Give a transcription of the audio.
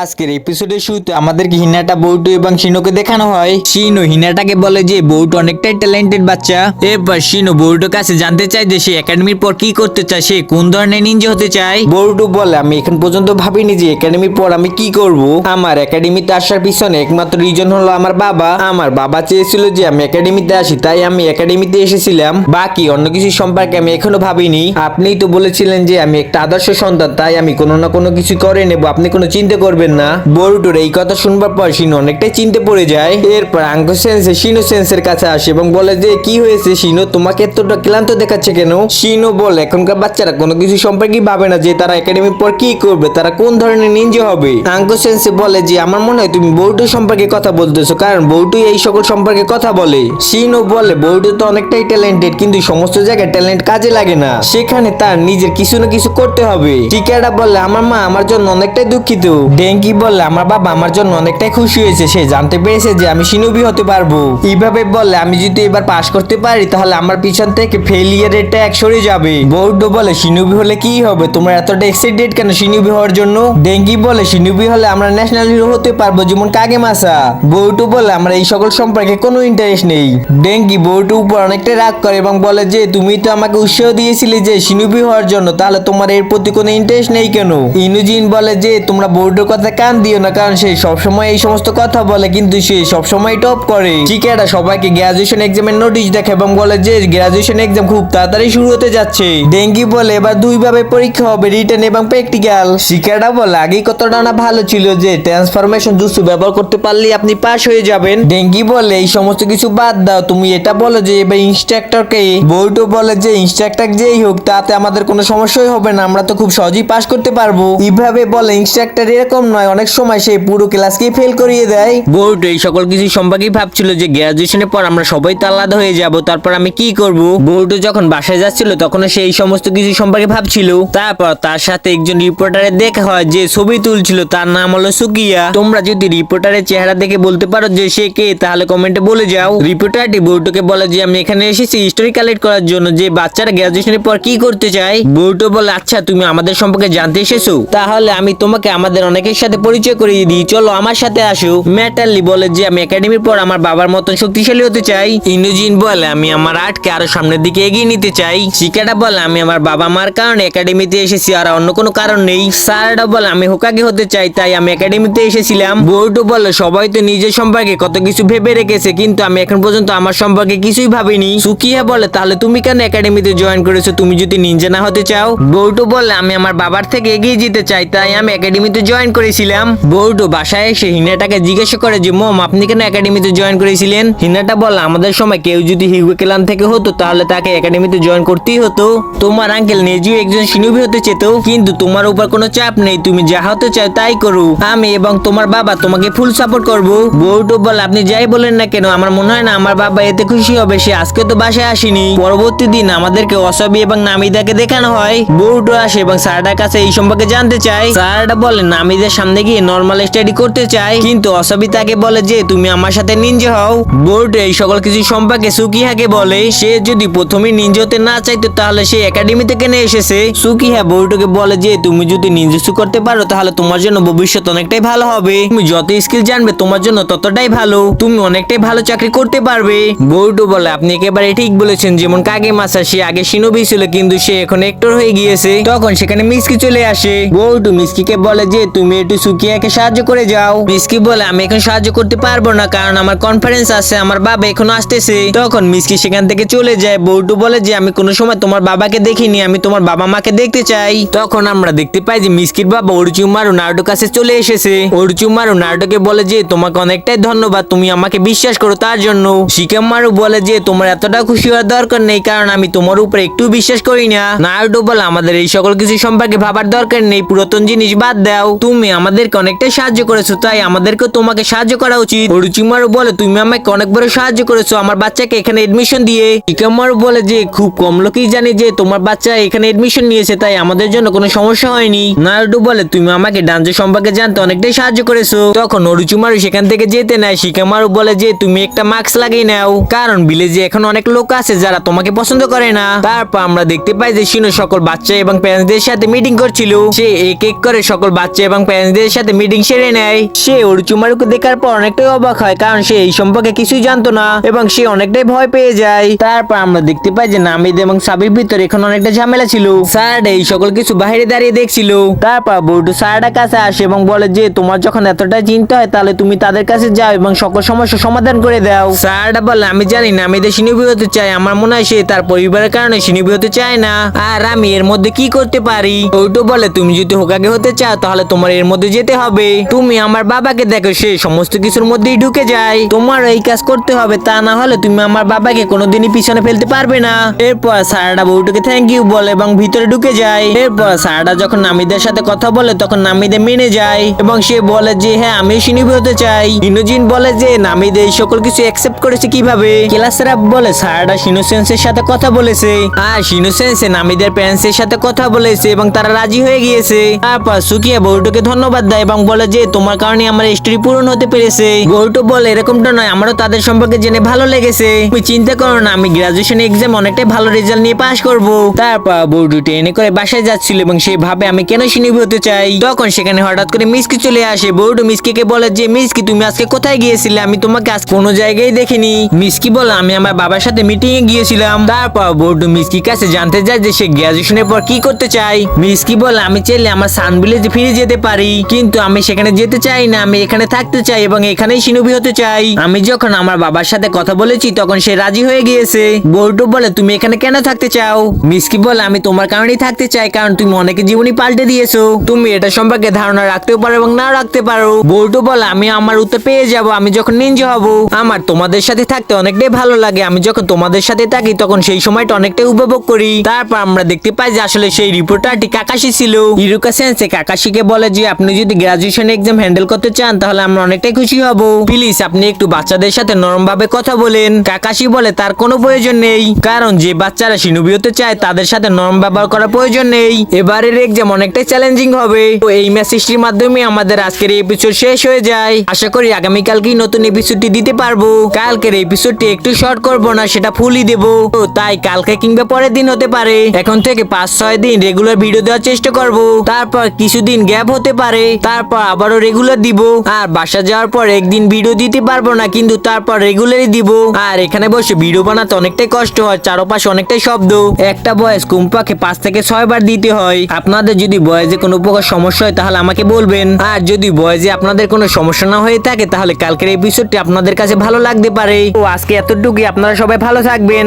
আজকের এপিসোডের শুরুতে আমাদেরকে হিনাটা, বউটু এবং শিনোকে দেখানো হয়। শিনো হিনাটাকে বলে যে, বউটু অনেকটাই ট্যালেন্টেড বাচ্চা। এরপর শিনো বউটুর কাছে জানতে চায় যে, সে একাডেমির পর কি করতে চায়, সে কোন ধরনের নিনজা হতে চায়? বউটু বলে, আমি এখন পর্যন্ত ভাবিনি যে একাডেমির পর আমি কি করব। আমার একাডেমিতে আসার পিছনে একমাত্র রিজন হলো আমার বাবা। আমার বাবা চেয়েছিল যে, আমি একাডেমিতে আসি, তাই আমি একাডেমিতে এসেছিলাম। বাকি অন্য কিছু সম্পর্কে আমি এখনও ভাবিনি। আপনিই তো বলেছিলেন যে, আমি একটা আদর্শ সন্তান, তাই আমি কোনো না কোনো কিছু করে নেব। আপনি কোনো চিন্তা করবেন না। বরুটোর এই কথা শুনবার পর শিনো অনেকটাই চিনতে পড়ে যায়। এরপর আঙ্কো সেন্সে শিনো সেন্সের কাছে আসে এবং বলে যে, কি হয়েছে শিনো? তোমাকে এতটা ক্লান্ত দেখাচ্ছে কেন? শিনো বলে, এখনকার বাচ্চারা কোনো কিছু সম্পর্কে ভাবে না যে, তারা একাডেমির পর কি করবে? তারা কোন ধরনের নিনজা হবে? আঙ্কো সেন্সে বলে যে, আমার মনে হয় তুমি বৌটু সম্পর্কে কথা বলতেছো, কারণ বৌটু এই সকল সম্পর্কে কথা বলে। শিনো বলে বৌটু তো অনেকটাই ট্যালেন্টেড কিন্তু সমস্ত জায়গায় ট্যালেন্ট কাজে লাগে না। সেখানে তার নিজের কিছু না কিছু করতে হবে। টিকাটা বলে, আমার মা আমার জন্য অনেকটাই দুঃখিত। ডেঙ্কি বলে আমার বাবা আমার জন্য অনেকটাই খুশি হয়েছে, সে জানতে পেরেছে যে আমি সিনুবি হতে পারব। এইভাবে বলে আমি যদি এবার পাশ করতে পারি, তাহলে আমার পিছন থেকে ফেলিয়ারের ট্যাগ সরে যাবে। বৌদ্ধ বলে সিনুবি হলে কি হবে? তোমরা এতটা এক্সাইটেড কেন সিনুবি হওয়ার জন্য? ডেঙ্কি বলে সিনুবি হলে আমরা ন্যাশনাল হিরো হতে পারব যেমন কাগে মাসা বৌটু বলে, আমরা এই সকল সম্পর্কে কোনো ইন্টারেস্ট নেই। ডেঙ্কি বৌটু উপর অনেকটা রাগ করে এবং বলে যে, তুমি তো আমাকে উৎসাহ দিয়েছিলে যে সিনুবি হওয়ার জন্য, তাহলে তোমার এর প্রতি কোনো ইন্টারেস্ট নেই কেন? ইনুজিন বলে যে, তোমরা বৌটুর কথা কান দিও না, কারণ সে সবসময় এই সমস্ত কথা বলে, কিন্তু সে সবসময় টপ করে। চিকেটা সবাইকে গ্রাজুয়েশন এক্সামের নোটিশ দেখে এবং বলে যে গ্রাজুয়েশন এক্সাম খুব তাড়াতাড়ি শুরু হতে যাচ্ছে। ডেঙ্গি বলে এবার দুই ভাবে পরীক্ষা হবে রিটেন এবং প্র্যাকটিক্যাল শিকারা বলে আগেই কতটা না ভালো ছিল যে ট্রান্সফরমেশন জুসু ব্যবহার করতে পারলে আপনি পাস হয়ে যাবেন। ডেঙ্গি বলে এই সমস্ত কিছু বাদ দাও, তুমি এটা বলো যে এবার ইনস্ট্রাক্টরকে বউটো বলে যে ইনস্ট্রাক্টর যেই হোক, তাতে আমাদের কোনো সমস্যাই হবে না, আমরা তো খুব সহজেই পাস করতে পারব। এইভাবে বলে ইনস্ট্রাক্টর এরকম নয়, অনেক সময় সে পুরো ক্লাসকে ফেল করিয়ে দেয়। বউটো এই সকল কিছু সম্পর্কেই ভাবছিল যে গ্রাজুয়েশনের পর আমরা সবাই তো আলাদা হয়ে যাব, তারপর আমি কি করব? বউটো যখন বাসায় যাচ্ছিল তখন সে এই সমস্ত কিছু সম্পর্কে ভাবছিল। তারপর তার সাথে একজন রিপোর্টারের দেখা হয়, যে ছবি তুলছিল, তার নাম হলো সুকিয়া। তোমরা যদি রিপোর্টারের চেহারা দেখে বলতে পারো যে সে কে, তাহলে কমেন্টে বলে যাও। রিপোর্টারটি বউটোকে বলে যে, আমি এখানে এসেছি স্টোরি কালেক্ট করার জন্য, যে বাচ্চারা গ্রাজুয়েশনের পর কি করতে চায়? বউটো বলে আচ্ছা তুমি আমাদের সম্পর্কে জানতে এসেছ। তাহলে আমি তোমাকে আমাদের অনেকের সাথে পরিচয় করিয়ে দিই। চলো আমার সাথে আসো। ম্যাটারলি বলে যে, আমি একাডেমির পর আমার বাবার মতন শক্তিশালী হতে চাই। ইন্দুজিন বলে, আমি আমার আর্টকে আরও সামনের দিকে এগিয়ে নিতে চাই। শিকাটা বলে, আমি আমার বাবা মার কারণে একাডেমিতে এসেছি, আর অন্য কোনো কারণ নেই। সারাটা বলে, আমি হোকাগে হতে চাই, তাই আমি একাডেমিতে এসেছিলাম। বউটু বলে, সবাই তো নিজের সম্পর্কে কত কিছু ভেবে রেখেছে, কিন্তু আমি এখন পর্যন্ত আমার সম্পর্কে কিছুই ভাবিনি। সুকিয়া বলে, তাহলে তুমি কেন একাডেমিতে জয়েন করেছ? তুমি যদি নিনজা না হতে চাও? বউটু বলে, আমি আমার বাবার থেকে এগিয়ে যেতে চাই, তাই আমি একাডেমিতে জয়েন করেছিলাম। বউটু বাসায় এসে হিনাটাকে জিজ্ঞাসা করে যে, মম, আপনি কেন একাডেমিতে জয়েন করেছিলেন? হিনাটা বলে আমাদের সময় কেউ যদি হিউগো কেলান থেকে হতো, তাহলে তাকে একাডেমিতে জয়েন করতেই হতো। তোমার আঙ্কেল নিজেও একজন সিনুবি হতে চেত, কিন্তু তোমার উপর কোনো চাপ নেই, তুমি যা হতে চাও তাই করো। আমি এবং তোমার বাবা তোমাকে ফুল সাপোর্ট করব। বউটু বলে আপনি যাই বলেন না কেন, আমার মনে হয় না আমার বাবা এতে খুশি হবে, সে আজকে তো বাসায় আসেনি। পরবর্তী দিন আমাদেরকে অসবি এবং নামিদাকে দেখানো হয়। বউটু আসে এবং স্যারটার কাছে এই সম্পর্কে জানতে চায়। স্যারটা বলে, নামিদের সামনে গিয়ে নর্মাল স্টাডি করতে চায়। কিন্তু অসবি তাকে বলে যে, তুমি আমার সাথে নিনজে হও। বোর্ড এই সকল কিছু সম্পর্কে সুকিহাকে বলে, সে যদি প্রথমে নিনজে হতে না চাইতো, তাহলে সে একাডেমি থেকে নিয়ে এসেছে। সুকিহা বোর্ডকে বলে যে, তুমি যদি নিনজুসু করতে পারো, তাহলে তোমার জন্য ভবিষ্যৎ অনেকটাই ভালো হবে। তুমি যত স্কিল জানবে, তোমার জন্য ততটাই ভালো। তুমি অনেকটাই ভালো চাকরি করতে পারবে। বৌটু বলে, আপনি একেবারে ঠিক বলেছেন, যেমন কাগে মাসা সে আগে সিনোবি ছিল, কিন্তু সে এখন একটর হয়ে গিয়েছে। তখন সেখানে মিসকি চলে আসে। বৌটু মিসকিকে বলে যে, তুমি একটু সুকিয়াকে সাহায্য করে যাও। মিসকি বলে, আমি এখন সাহায্য করতে পারব না, কারণ আমার কনফারেন্স আছে, আমার বাবা এখনও আসতেছে। তখন মিসকি সেখান থেকে চলে যায়, বৌটু বলে যে, আমি কোনো সময় তোমার বাবাকে দেখিনি, আমি তোমার বাবা মাকে দেখতে চাই। তখন আমরা দেখতে পাই যে মিসকির বাবা অরুচুমারু নারুটোর কাছে চলে এসেছে। অরুচুমারু নারুটোকে বলে যে, তোমাকে অনেকটাই ধন্যবাদ, তুমি আমাকে বিশ্বাস করো তার জন্য। শিকামারু বলে যে, তোমার এতটা খুশি হওয়ার দরকার নেই, কারণ আমি তোমার উপরে একটু বিশ্বাস করি না। নারুটো বলে, আমাদের এই সকল কিছু সম্পর্কে ভাবার দরকার নেই, পুরাতন জিনিস বাদ দাও। তুমি আমাদেরকে অনেকটাই সাহায্য করেছ, তাই আমাদেরকে তোমাকে সাহায্য করা উচিত। অরুচিমারু বলে, তুমি আমাকে অনেক বড় সাহায্য করেছ, আমার বাচ্চাকে এখানে এডমিশন দিয়ে। শিকামারু বলে যে, খুব কম লোকই জানে যে, তোমার বাচ্চা এখানে এডমিশন নিয়েছে, তাই আমাদের জন্য কোনো সমস্যা হয়নি। নারুটো বলে, তুমি আমাকে ডান্স সম্পর্কে জানতে অনেকটাই সাহায্য করেছ। তখন অরুচুমারু সেখান থেকে যেতে নেয়। শিকামারু বলে যে, তুমি একটা মাস্ক লাগিয়ে নাও, কারণ ভিলেজে এখন অনেক লোক আছে যারা তোমাকে পছন্দ করে না। তারপর আমরা দেখতে পাই যে, শিনো সকল বাচ্চা এবং প্যারেন্টসদের সাথে মিটিং করছিল। সে এক এক করে সকল বাচ্চা এবং parents প্যারেন্টসদের সাথে মিটিং সেরে নেয়। সে অরুচুমারুকে দেখার পর অনেকটাই অবাক হয়, কারণ সে এই সম্পর্কে কিছুই জানতো না এবং সে অনেকটাই ভয় পেয়ে যায়। তারপর আমরা দেখতে পাই যে নামিদ এবং সাবির ভিতরে এখন অনেকটা ঝামেলা ছিল। স্যার এই সকল কিছু বাইরে দাঁড়িয়ে দেখছিল। তারপর বউটু স্যারটার কাছে আসে এবং বলে যে, তোমার যখন এতটা চিন্তা হয়, তাহলে তুমি তাদের কাছে যাও এবং সকল সমস্যার সমাধান করে দাও। স্যারটা বলে, আমি জানি না আমি সিনিবি হতে চাই আমার মনে হয় সে তার পরিবারের কারণে সিনিবি হতে চায় না। আর আমি এর মধ্যে কি করতে পারি? বউটু বলে, তুমি যদি হোকাগে হতে চাও, তাহলে তোমার এর মধ্যে যেতে হবে। তুমি আমার বাবাকে দেখো, সে সমস্ত কিছুর মধ্যেই ঢুকে যায়। তোমার এই কাজ করতে হবে, তা না হলে তুমি আমার বাবাকে কোনোদিনই পিছনে ফেলতে পারবে না। এরপর সারাটা বউটুকে থ্যাংক ইউ বলে এবং ভিতরে ঢুকে যায়। এরপর সারাটা যখন নামিদের সাথে কথা বলে, তখন নামিদে মেনে যায় এবং সে বলে যে হ্যাঁ আমি সিনিবি হতে চাই। ইনোজিন বলে যে, নামিদে এই সকল কিছু অ্যাকসেপ্ট করেছে কীভাবে? ক্লাসেরা বলে, সারাটা সিনোসেন্সের সাথে কথা বলেছে। আর সিনোসেন্সে নামিদের প্যারেন্টসের সাথে কথা বলেছে এবং তারা রাজি হয়ে গিয়েছে। তারপর সুকিয়া বউটুকে ধন্যবাদ দেয় এবং বলে যে, তোমার কারণে আমার স্টোরি পূরণ হতে পেরেছে। বউটু বলে, এরকমটা নয়, আমারও তাদের সম্পর্কে জেনে ভালো লেগেছে। তুমি চিন্তা করো না, আমি গ্রাজুয়েশন এক্সাম অনেকটাই ভালো রেজাল্ট নিয়ে পাশ করব। তারপর বউটু ট্রেনে করে বাসায় যাচ্ছিল, এবং সে ভাবে আমি কেন সিনিবি হতে চাই? তখন সেখানে হঠাৎ করে মিসকি চলে আসে। বউটু মিসকিকে বলে যে, মিসকি, তুমি আজকে কোথায় গিয়েছিলে? আমি তোমাকে আজ কোনো জায়গায় দেখিনি। মিসকি বলে, আমি আমার বাবার সাথে মিটিং এ গিয়েছিলাম। তারপর বৌডু মিসকি কাছে জানতে চায় যে, সে গ্রাজুয়েশনের পর কি করতে চায়। মিসকি বলে, আমি চাইলে আমার সান ভিলেজে ফিরে যেতে পারি। কিন্তু আমি সেখানে যেতে চাই না, আমি এখানে থাকতে চাই এবং এখানেই সিনুবি হতে চাই। আমি যখন আমার বাবার সাথে কথা বলেছি, তখন সে রাজি হয়ে গিয়েছে। বউটু বলে, তুমি এখানে কেন থাকতে চাও? মিসকি বলে, আমি তোমার কারণেই থাকতে চাই, কারণ তুমি অনেকে জীবনই পাল্টে দিয়েছ। তুমি এটা সম্পর্কে ধারণা রাখতেও পারো এবং না রাখতে পারো। বউটু বলে, আমি আমার উত্তর পেয়ে যাব, আমি যখন নিঞ্জা হব, আমার তোমাদের সাথে থাকতে অনেকটাই ভালো লাগে। আমি যখন তোমাদের সাথে থাকি, তখন সেই সময়টা অনেকটাই উপভোগ করি। তারপর আমরা দেখতে পাই যে, আসলে সেই রিপোর্টারটি কাকাশি ছিল। ইরুকা সেন্সে কাকাশিকে বলে যে আপনি যদি গ্রাজুয়েশন এক্সাম হ্যান্ডেল করতে চান, তাহলে আমরা অনেকটাই খুশি হব। প্লিজ আপনি একটু বাচ্চাদের সাথে নরম ভাবে কথা বলেন। কাকাশি বলে, তার কোনো প্রয়োজন নেই। কারণ যে বাচ্চারা সিনুবি হতে চায়, তাদের সাথে নরম ব্যবহার করার প্রয়োজন নেই। এবারের এক্সাম অনেকটাই চ্যালেঞ্জিং হবে। তো এই মেসেজটির মাধ্যমে আমাদের আজকের এপিসোড শেষ হয়ে যায়। আশা করি আগামীকালকেই নতুন এপিসোডটি দিতে পারব। কালকের এপিসোডটি একটু শর্ট করব না, সেটা ফুলই দেবো। তো তাই কালকে কিংবা পরের দিন হতে পারে। এখন থেকে পাঁচ, ছয় দিন রেগুলার ভিডিও দেওয়ার চেষ্টা করব। তারপর কিছুদিন গ্যাপ হতে পারে। তারপর আবারও রেগুলার দিব। আর বাসা যাওয়ার পর একদিন ভিডিও দিতে পারব না, কিন্তু তারপর রেগুলারই দিব। আর এখানে বসে ভিডিও বানাতে অনেকটাই কষ্ট হয়, চারপাশে অনেকটাই শব্দ। একটা বয়স কুম্পাকে পাঁচ থেকে ছয় বার দিতে হয়। আপনাদের যদি বয়সে কোনো প্রকার সমস্যা হয়, তাহলে আমাকে বলবেন। আর যদি বয়সে আপনাদের কোনো সমস্যা না হয়ে থাকে, তাহলে কালকের এপিসোডটি আপনাদের কাছে ভালো লাগতে পারে। তো আজকে এতটুকুই, আপনারা সবাই ভালো থাকবেন।